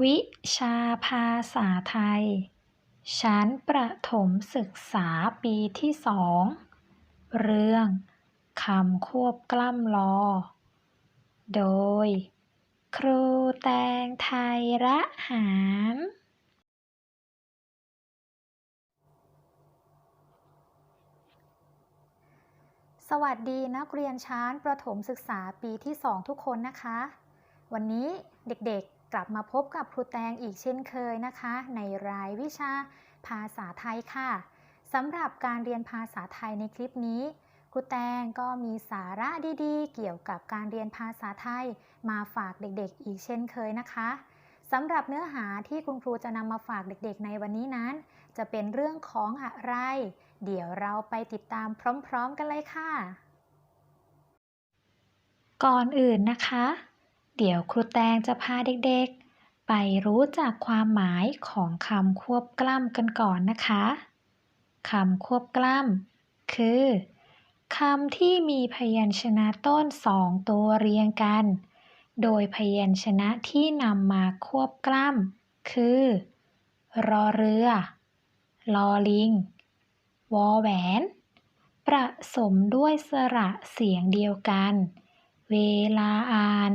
วิชาภาษาไทย ชั้นประถมศึกษาปีที่สอง เรื่องคำควบกล้ำลอ โดย ครูแตงไทยระหาร สวัสดีนักเรียนชั้นประถมศึกษาปีที่2ทุกคนนะคะ วันนี้เด็กๆ กลับมาพบกับครูแตงอีกเช่นเคยนะคะ ในรายวิชาภาษาไทยค่ะสำหรับการเรียนภาษาไทยในคลิปนี้ครูแตงก็มีสาระดีๆ เกี่ยวกับการเรียนภาษาไทย มาฝากเด็กๆ อีกเช่นเคยนะคะสำหรับเนื้อหาที่คุณครูจะนำมาฝากเด็กๆ ในวันนี้นั้น จะเป็นเรื่องของอะไร เดี๋ยวเราไปติดตามพร้อม ๆ กันเลยค่ะ ก่อนอื่นนะคะ เดี๋ยวครูแตงจะพาเด็กๆ ไปรู้จักความหมายของคำควบกล้ำกันก่อนนะคะคำควบกล้ำคือคำที่มีพยัญชนะต้นสองตัวเรียงกัน โดยพยัญชนะที่นำมาควบกล้ำคือ รอเรือ ลอลิง วอแหวน ประสมด้วยสระเสียงเดียวกัน เวลาอ่าน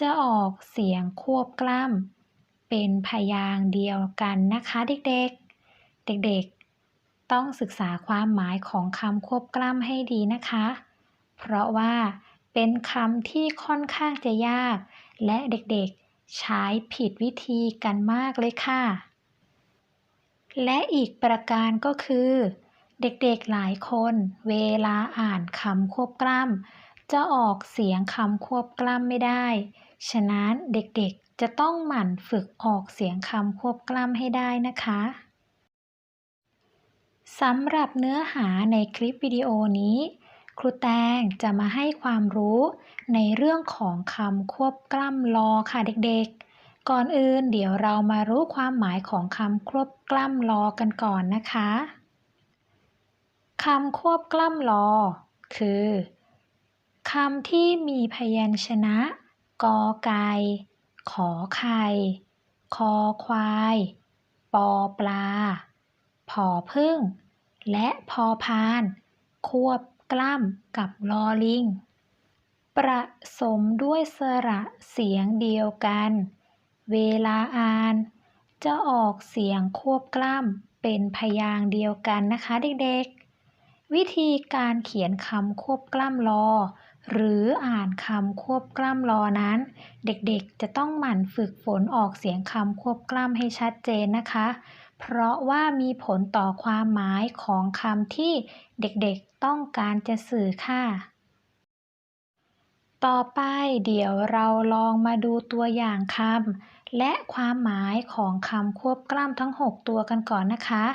จะออกเสียงควบกล้ำเป็นพยางค์เดียวกันนะคะเด็กๆ เด็กๆ ต้องศึกษาความหมายของคำควบกล้ำให้ดีนะคะ เพราะว่าเป็นคำที่ค่อนข้างจะยาก และเด็กๆ ใช้ผิดวิธีกันมากเลยค่ะ และอีกประการก็คือ เด็กๆหลายคนเวลาอ่านคำควบกล้ำจะออกเสียงคำควบกล้ำไม่ได้ ฉะนั้นเด็กๆจะต้องหมั่นฝึกออกเสียงคำควบกล้ำให้ได้นะคะสำหรับเนื้อหาในคลิปวิดีโอนี้ ครูแตงจะมาให้ความรู้ในเรื่องของคำควบกล้ำลอค่ะเด็กๆ ก่อนอื่นเดี๋ยวเรามารู้ความหมายของคำควบกล้ำลอกันก่อนนะคะคำควบกล้ำลอคือคำที่มีพยัญชนะ กอไก่ ขอไข่ คอควาย ปอปลา ผอพึ่ง และพอพาน ควบกล้ำกับลอลิง ประสมด้วยสระเสียงเดียวกัน เวลาอ่าน จะออกเสียงควบกล้ำเป็นพยางเดียวกันนะคะเด็กๆ วิธีการเขียนคำควบกล้ำลอ หรืออ่านคำควบกล้ำลอนั้น เด็กๆจะต้องหมั่นฝึกฝนออกเสียงคำควบกล้ำให้ชัดเจนนะคะ เพราะว่ามีผลต่อความหมายของคำที่เด็กๆต้องการจะสื่อค่ะ ต่อไปเดี๋ยวเราลองมาดูตัวอย่างคำและความหมายของคำควบกล้ำทั้ง 6 ตัวกันก่อนนะคะ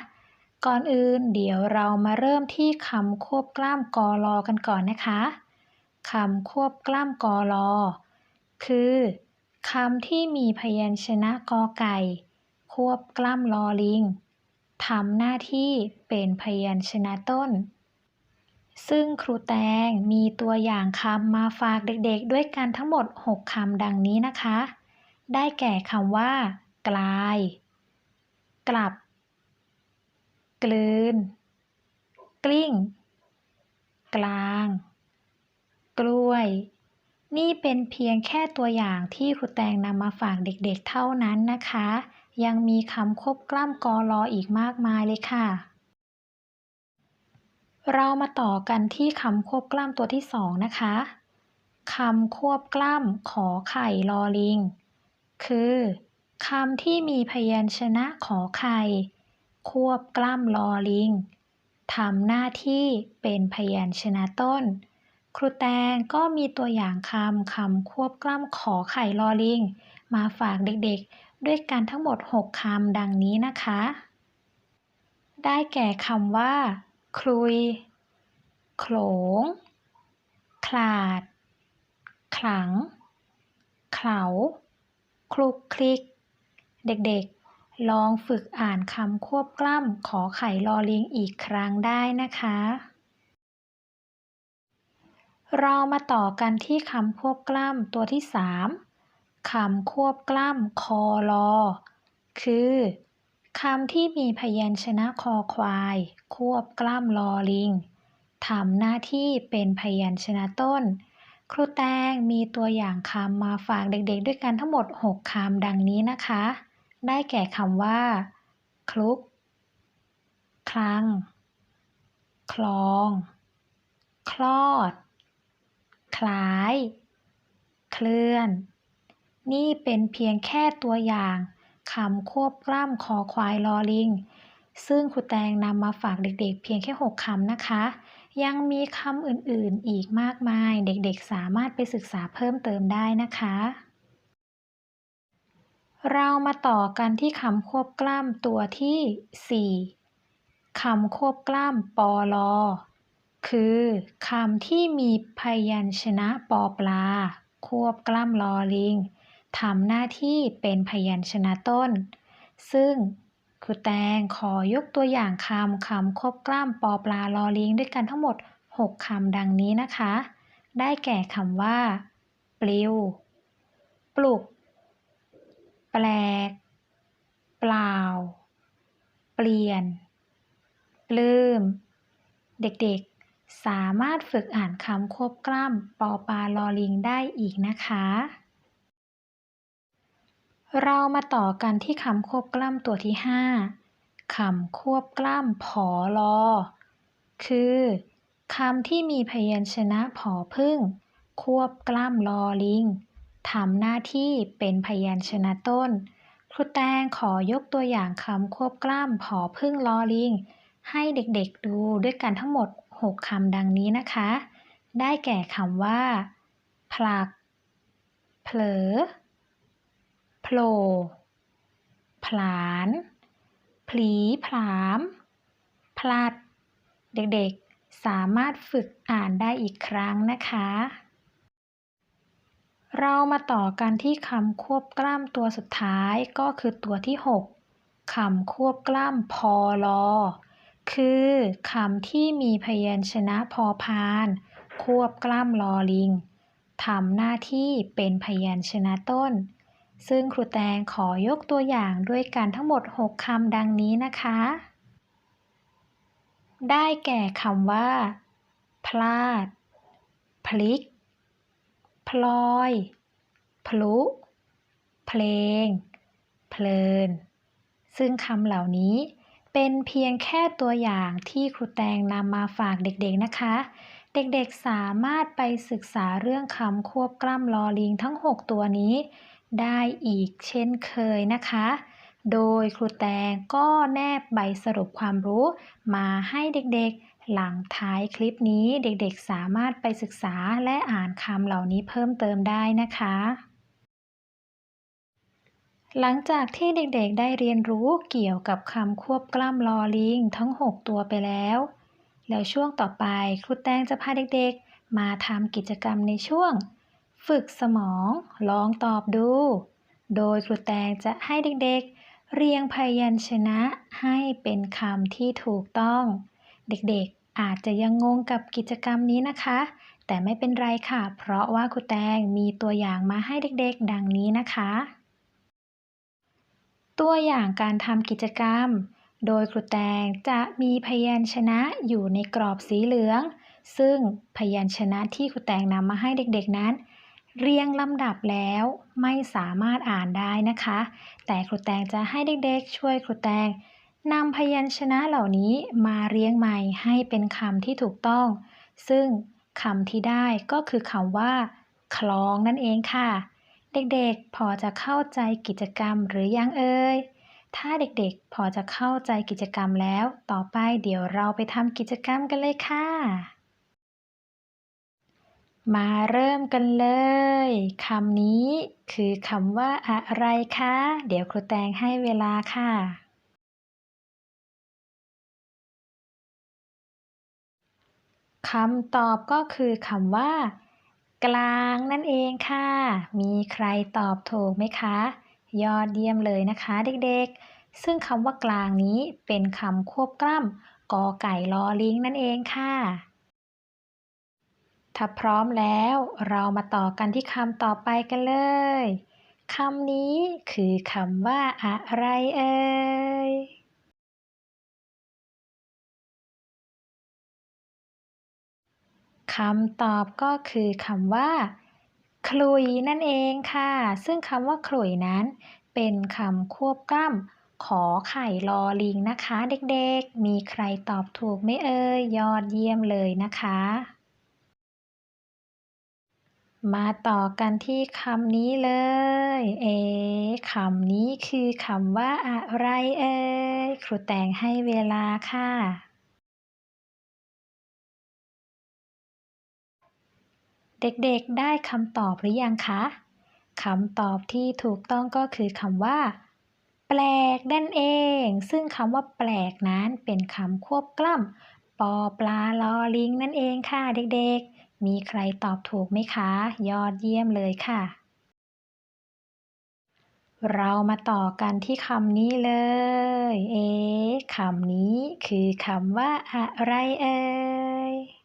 ก่อนอื่นเดี๋ยวเรามาเริ่มที่คำควบกล้ำกอลอกันก่อนนะคะ คำควบกล้ำกอลอ คือคำที่มีพยัญชนะกอไก่ ควบกล้ำลอลิงทำหน้าที่เป็นพยัญชนะต้น ซึ่งครูแตงมีตัวอย่างคำมาฝากเด็กๆ ด้วยกันทั้งหมด 6คำดังนี้นะคะ ได้แก่คำว่า กลาย กลับ กลืน กลิ้ง กลาง นี่เป็นเพียงแค่ตัวอย่างที่ครูแตงนำมาฝากเด็กๆเท่านั้นนะคะ ยังมีคำควบกล้ำกอลออีกมากมายเลยค่ะ เรามาต่อกันที่คำควบกล้ำตัวที่สองนะคะคำควบกล้ำขอไข่ลอลิง คือคำที่มีพยัญชนะขอไข่ ควบกล้ำลอลิงทำหน้าที่เป็นพยัญชนะต้น ครูแตงก็มีตัวอย่างคำคำควบกล้ำขอไข่ลอลิง มาฝากเด็กๆ ด้วยกันทั้งหมด 6คำดังนี้นะคะ ได้แก่คำว่า คลุย โขลง คลาด ขลัง เขลาคลุกคลิก เด็กๆ ลองฝึกอ่านคำควบกล้ำขอไข่ลอลิงอีกครั้งได้นะคะ เรามาต่อกันที่คำควบกล้ำตัวที่สามคำควบกล้ำคอลอ คือคำที่มีพยัญชนะคอควาย ควบกล้ำลอลิงทำหน้าที่เป็นพยัญชนะต้น ครูแตงมีตัวอย่างคำมาฝากเด็กๆ ด้วยกันทั้งหมด 6คำดังนี้นะคะ ได้แก่คำว่า คลุก คลัง คลอง คลอด คล้าย เคลื่อน นี่เป็นเพียงแค่ตัวอย่างคำควบกล้ำคอควายลอลิง ซึ่งครูแตงนำมาฝากเด็กๆ เพียงแค่ 6คำนะคะ ยังมีคำอื่นๆอีกมากมาย เด็กๆ สามารถไปศึกษาเพิ่มเติมได้นะคะ เรามาต่อกันที่คำควบกล้ำตัวที่ 4คำควบกล้ำปอลอ คือคำที่มีพยัญชนะปอปลา ควบกล้ำลอลิงทำหน้าที่เป็นพยัญชนะต้น ซึ่งครูแตงขอยกตัวอย่างคำคำควบกล้ำปอปลาลอลิงด้วยกันทั้งหมด 6คำดังนี้นะคะ ได้แก่คำว่า ปลิว ปลุก แปลก เปล่า เปลี่ยน ปลื้ม เด็กๆ สามารถฝึกอ่านคำควบกล้ำปอปลาลอลิงได้อีกนะคะ เรามาต่อกันที่คำควบกล้ำตัวที่ 5คำควบกล้ำผอลอ คือคำที่มีพยัญชนะผอพึ่ง ควบกล้ำลอลิงทำหน้าที่เป็นพยัญชนะต้น ครูแตงขอยกตัวอย่างคำควบกล้ำผอพึ่งลอลิง ให้เด็กๆดูด้วยกันทั้งหมด 6คำดังนี้นะคะ ได้แก่คำว่า ผลัก เผลอโผล่ผลาน ผลีผลาม พลัด เด็กๆ สามารถฝึกอ่านได้อีกครั้งนะคะ เรามาต่อกันที่คำควบกล้ำตัวสุดท้ายก็คือตัวที่ 6คำควบกล้ำพอลอ คือคำที่มีพยัญชนะพอพาน ควบกล้ำลอลิงทำหน้าที่เป็นพยัญชนะต้น ซึ่งครูแตงขอยกตัวอย่างด้วยกันทั้งหมด 6คำดังนี้นะคะ ได้แก่คำว่า พลาด พลิก พลอย พลุ เพลง เพลิน ซึ่งคำเหล่านี้ เป็นเพียงแค่ตัวอย่างที่ครูแตงนำมาฝากเด็กๆนะคะ เด็กๆสามารถไปศึกษาเรื่องคำควบกล้ำลอลิงทั้ง 6 ตัวนี้ ได้อีกเช่นเคยนะคะ โดยครูแตงก็แนบใบสรุปความรู้มาให้เด็กๆ หลังท้ายคลิปนี้เด็กๆสามารถไปศึกษาและอ่านคำเหล่านี้เพิ่มเติมได้นะคะ หลังจากที่เด็กๆได้เรียนรู้เกี่ยวกับคำควบกล้ำลอลิงทั้ง 6 ตัวไปแล้ว แล้วช่วงต่อไปครูแตงจะพาเด็กๆ มาทำกิจกรรมในช่วง ฝึกสมองลองตอบดู โดยครูแตงจะให้เด็กๆ เรียงพยัญชนะให้เป็นคำที่ถูกต้อง เด็กๆอาจจะยังงงกับกิจกรรมนี้นะคะ แต่ไม่เป็นไรค่ะ เพราะว่าครูแตงมีตัวอย่างมาให้เด็กๆ ดังนี้นะคะ ตัวอย่างการทำกิจกรรม โดยครูแตงจะมีพยัญชนะอยู่ในกรอบสีเหลือง ซึ่งพยัญชนะที่ครูแตงนำมาให้เด็กๆนั้น เรียงลำดับแล้วไม่สามารถอ่านได้นะคะ แต่ครูแตงจะให้เด็กๆ ช่วยครูแตงนำพยัญชนะเหล่านี้มาเรียงใหม่ให้เป็นคำที่ถูกต้อง ซึ่งคำที่ได้ก็คือคำว่า คลองนั่นเองค่ะ เด็กๆ พอจะเข้าใจกิจกรรมหรือยังเอ่ย ถ้าเด็กๆ พอจะเข้าใจกิจกรรมแล้ว ต่อไปเดี๋ยวเราไปทำกิจกรรมกันเลยค่ะ มาเริ่มกันเลย คำนี้คือคำว่าอะไรคะ เดี๋ยวครูแตงให้เวลาค่ะคำตอบก็คือคำว่า กลางนั่นเองค่ะ มีใครตอบถูกไหมคะ ยอดเยี่ยมเลยนะคะเด็กๆ ซึ่งคำว่ากลางนี้เป็นคำควบกล้ำกอไก่ลอลิงนั่นเองค่ะ ถ้าพร้อมแล้วเรามาต่อกันที่คำต่อไปกันเลยคำนี้คือคำว่าอะไรเอ่ย คำตอบก็คือคำว่าขลุยนั่นเองค่ะ ซึ่งคำว่าขลุยนั้น เป็นคำควบกล้ำขอไข่ลอลิงนะคะ เด็กๆ มีใครตอบถูกไหมเอ่ยยอดเยี่ยมเลยนะคะ มาต่อกันที่คำนี้เลย เอ๊ะคำนี้คือคำว่าอะไรเอ่ยครูแต่งให้เวลาค่ะ เด็กๆได้คำตอบหรือยังคะ คำตอบที่ถูกต้องก็คือคำว่า แปลกนั่นเอง ซึ่งคำว่าแปลกนั้นเป็นคำควบกล้ำปอปลาลอลิงนั่นเองค่ะเด็กๆ มีใครตอบถูกไหมคะ ยอดเยี่ยมเลยค่ะ เรามาต่อกันที่คำนี้เลย เอ๊คำนี้คือคำว่าอะไรเอ่ย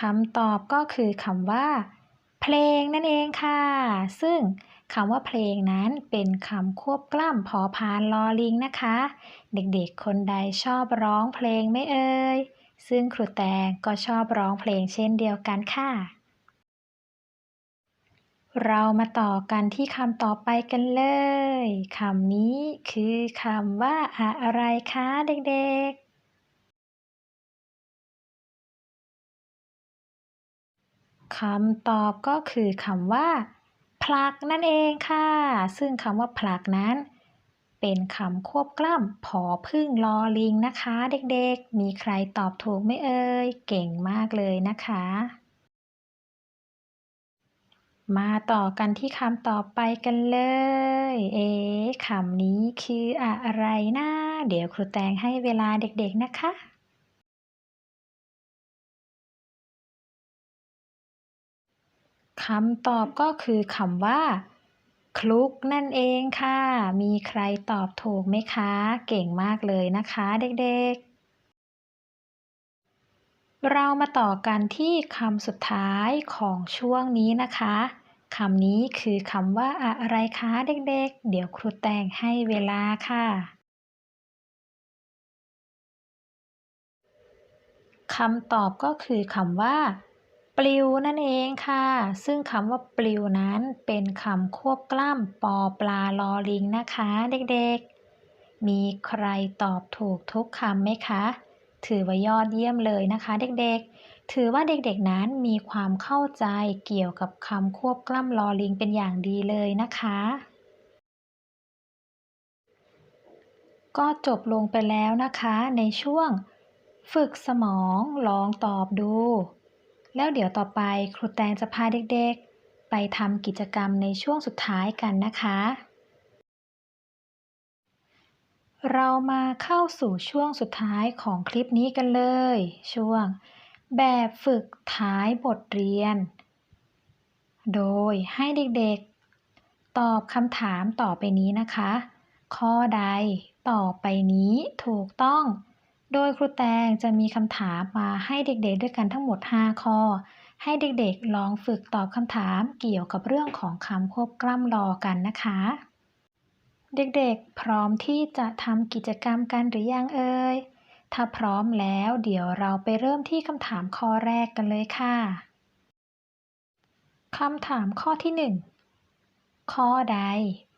คำตอบก็คือคำว่า เพลงนั่นเองค่ะ ซึ่งคำว่าเพลงนั้นเป็นคำควบกล้ำพอพานลอลิงนะคะ เด็กๆ คนใดชอบร้องเพลงไม่เอ่ย ซึ่งครูแตงก็ชอบร้องเพลงเช่นเดียวกันค่ะ เรามาต่อกันที่คำต่อไปกันเลย คำนี้คือคำว่าอะไรคะเด็กๆ คำตอบก็คือคำว่าผลักนั่นเองค่ะ ซึ่งคำว่าผลักนั้น เป็นคำควบกล้ำผอพึ่งลอลิงนะคะ เด็กๆ มีใครตอบถูกไหมเอ่ย เก่งมากเลยนะคะ มาต่อกันที่คำต่อไปกันเลย เอ๊คำนี้คืออะไรนะ เดี๋ยวครูแตงให้เวลาเด็กๆนะคะ คำตอบก็คือคำว่า คลุกนั่นเองค่ะ มีใครตอบถูกไหมคะ เก่งมากเลยนะคะเด็กๆ เรามาต่อกันที่คำสุดท้ายของช่วงนี้นะคะคำนี้คือคำว่าอะไรคะเด็กๆ เดี๋ยวครูแต่งให้เวลาค่ะคำตอบก็คือคำว่า ปลิวนั่นเองค่ะ ซึ่งคำว่าปลิวนั้นเป็นคำควบกล้ำปอปลาลอลิงนะคะ เด็กๆ มีใครตอบถูกทุกคำไหมคะ ถือว่ายอดเยี่ยมเลยนะคะ เด็กๆ ถือว่าเด็กๆนั้นมีความเข้าใจเกี่ยวกับคำควบกล้ำลอลิงเป็นอย่างดีเลยนะคะก็จบลงไปแล้วนะคะในช่วง ฝึกสมองลองตอบดู แล้วเดี๋ยวต่อไปครูแตงจะพาเด็กๆ ไปทำกิจกรรมในช่วงสุดท้ายกันนะคะ เรามาเข้าสู่ช่วงสุดท้ายของคลิปนี้กันเลย ช่วง แบบฝึกท้ายบทเรียน โดยให้เด็กๆ ตอบคำถามต่อไปนี้นะคะ ข้อใดต่อไปนี้ถูกต้อง โดยครูแตงจะมีคำถามมาให้เด็กๆด้วยกันทั้งหมด 5 ข้อ ให้เด็กๆลองฝึกตอบคำถามเกี่ยวกับเรื่องของคำควบกล้ำรอกันนะคะ เด็กๆ พร้อมที่จะทำกิจกรรมกันหรือยังเอ่ย ถ้าพร้อมแล้วเดี๋ยวเราไปเริ่มที่คำถามข้อแรกกันเลยค่ะคำถามข้อที่ 1 ข้อใด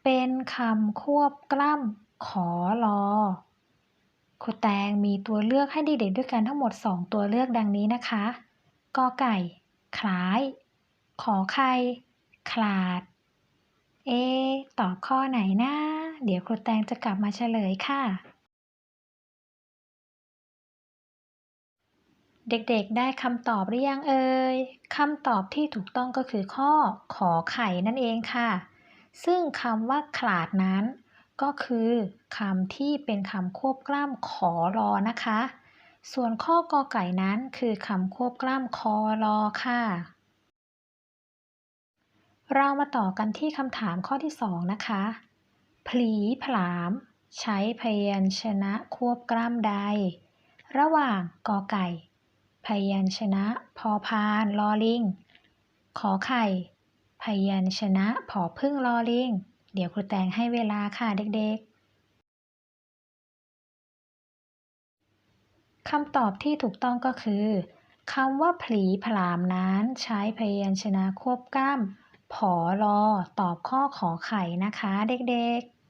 เป็นคำควบกล้ำขอรอ ครูแตงมีตัวเลือกให้เด็กๆด้วยกันทั้งหมด 2 ตัวเลือกดังนี้นะคะกอไก่ คล้าย ขอไข่ขลาด เอ ตอบข้อไหนนะ เดี๋ยวครูแตงจะกลับมาเฉลยค่ะ เด็กๆได้คำตอบหรือยังเอ่ยคำตอบที่ถูกต้องก็คือข้อขอไข่นั่นเองค่ะ ซึ่งคำว่าขลาดนั้น ก็คือคำที่เป็นคำควบกล้ำขอรอนะคะ ส่วนข้อกอไก่นั้นคือคำควบกล้ำคอรอค่ะ เรามาต่อกันที่คำถามข้อที่สองนะคะผลีผลาม ใช้พยัญชนะควบกล้ำใด ระหว่างกอไก่ พยัญชนะพอพานลอลิง ขอไข่ พยัญชนะผอพึ่งลอลิง เดี๋ยวครูแตงให้เวลาค่ะเด็กๆคำตอบที่ถูกต้องก็คือคำว่าผลีผลามนั้นใช้พยัญชนะควบกล้ำผอลอตอบข้อขอไข่นะคะเด็กๆ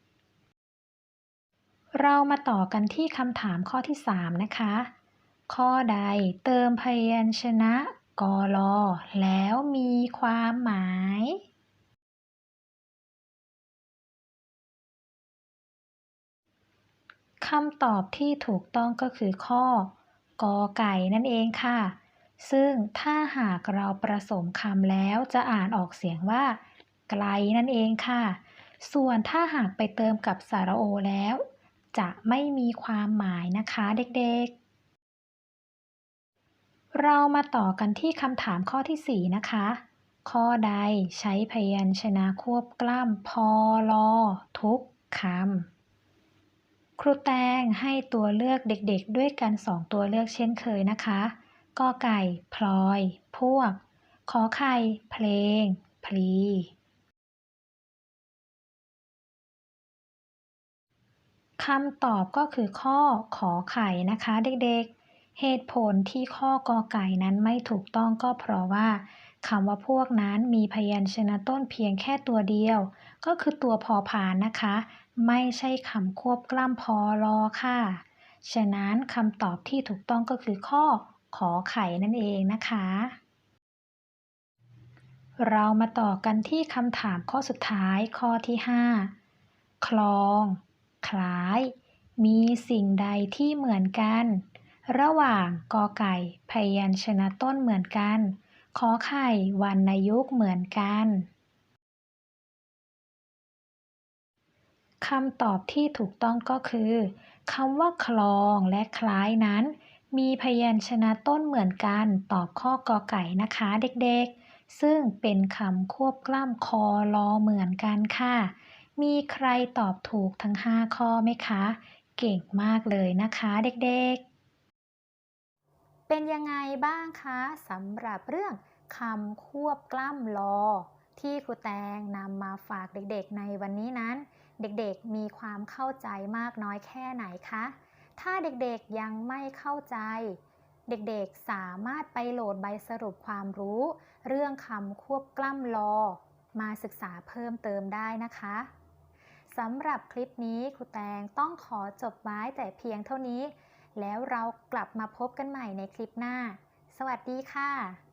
เรามาต่อกันที่คำถามข้อที่ 3 นะคะ ข้อใดเติมพยัญชนะกอลอแล้วมีความหมาย คำตอบที่ถูกต้องก็คือข้อกอไก่นั่นเองค่ะ ซึ่งถ้าหากเราประสมคำแล้วจะอ่านออกเสียงว่า ไกลนั่นเองค่ะ ส่วนถ้าหากไปเติมกับสระโอแล้ว จะไม่มีความหมายนะคะเด็กๆ เรามาต่อกันที่คำถามข้อที่ 4 นะคะ ข้อใดใช้พยัญชนะควบกล้ำพอลอทุกคำ ครูแตงให้ตัวเลือกเด็กๆ ด้วยกัน2ตัวเลือกเช่นเคยนะคะกอไก่ พลอย พวก ขอไข่ เพลง พลี คำตอบก็คือข้อขอไข่นะคะเด็กๆ เหตุผลที่ข้อกอไก่นั้นไม่ถูกต้องก็เพราะว่าคำว่าพวกนั้นมีพยัญชนะต้นเพียงแค่ตัวเดียว ก็คือตัวพอพานนะคะ ไม่ใช่คำควบกล้ำพอรอค่ะ ฉะนั้นคำตอบที่ถูกต้องก็คือข้อขอไข่นั่นเองนะคะ เรามาต่อกันที่คำถามข้อสุดท้ายข้อที่ 5 คลอง คล้าย มีสิ่งใดที่เหมือนกัน ระหว่างกอไก่ พยัญชนะต้นเหมือนกัน ขอไข่วรรณยุกเหมือนกัน คำตอบที่ถูกต้องก็คือคำว่าคลองและคล้ายนั้น มีพยัญชนะต้นเหมือนกันตอบข้อกอไก่นะคะเด็กๆ ซึ่งเป็นคำควบกล้ำคอลอเหมือนกันค่ะ มีใครตอบถูกทั้ง 5 ข้อไหมคะ เก่งมากเลยนะคะเด็กๆ เป็นยังไงบ้างคะสำหรับเรื่องคำควบกล้ำลอ ที่ครูแตงนำมาฝากเด็กๆในวันนี้นั้น เด็กๆมีความเข้าใจมากน้อยแค่ไหนคะ ถ้าเด็กๆยังไม่เข้าใจ เด็กๆสามารถไปโหลดใบสรุปความรู้ เรื่องคำควบกล้ำลอ มาศึกษาเพิ่มเติมได้นะคะสำหรับคลิปนี้ครูแตงต้องขอจบไว้แต่เพียงเท่านี้ แล้วเรากลับมาพบกันใหม่ในคลิปหน้า สวัสดีค่ะ